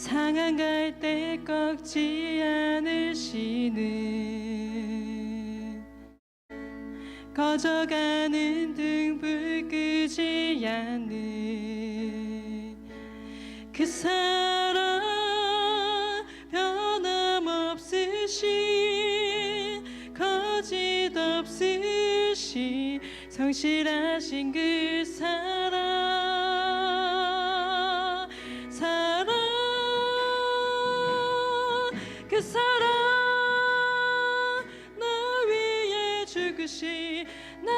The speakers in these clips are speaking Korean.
상한 갈때 꺾지 않으시는 꺼져가는 등불 끄지 않는 그 사랑 변함없으신 거짓 없으신 성실하신 그 사랑 그 사랑 나 위해 죽으신 나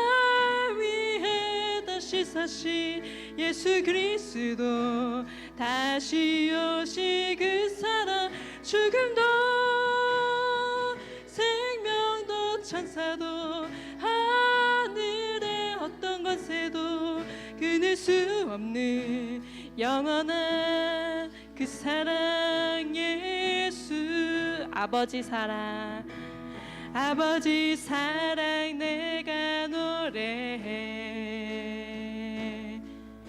위해 다시 사신 예수 그리스도 다시 오시 그 사랑. 죽음도 생명도 천사도 하늘의 어떤 것에도 끊을 수 없는 영원한 그 사랑 예수 아버지 사랑 아버지 사랑 내가 노래해